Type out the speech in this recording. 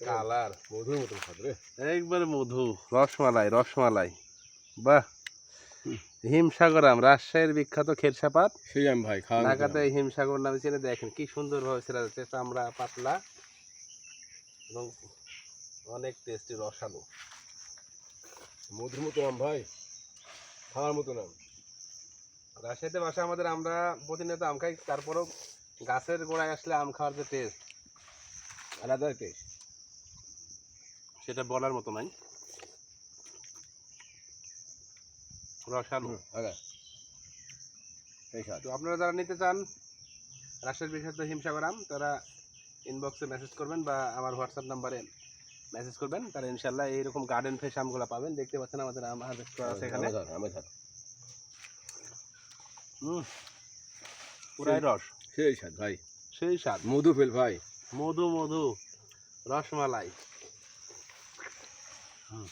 Colour. মধুর মতন স্বাদ রে একবারে মধু। রসমালাই রসমালাই। বাহ! হিমসাগরাম রাজশাহীর বিখ্যাত খেরসাপাত সেই আমি ভাই খাওয়া ঢাকাতে হিমসাগর নামে চিনে দেখেন কি সুন্দর ভাবে সেরা যাচ্ছে চামড়া পাতলা এবং অনেক টেস্টি রসালো। মধুর মতো আম ভাই খাওয়ার মতো নাম রাজশাহীতে বাসা আমাদের আমরা প্রতিনিয়ত আম খাই তারপরেও গাছের গোড়ায় আসলে আম খাওয়ার যে টেস্ট আলাদা টেস্ট সেটা বলার মতো নাই। রসালো। তো আপনারা যারা নিতে চান রাজশাহীর বিখ্যাত হিমসাগর আম তারা ইনবক্সে মেসেজ করবেন বা আমার হোয়াটসঅ্যাপ নাম্বারে মেসেজ করবেন। তারা ইনশাল্লাহ এইরকম গার্ডেন ফ্রেশ আমগুলো পাবেন। দেখতে পাচ্ছেন আমাদের আম হারভেস্ট করা আছে এখানে। আমে ধর আমে ধর হুম পুরাই রস। সেই স্বাদ ভাই। সেই স্বাদ। মধু ফেল ভাই। মধু মধু রসমালাই। হুম।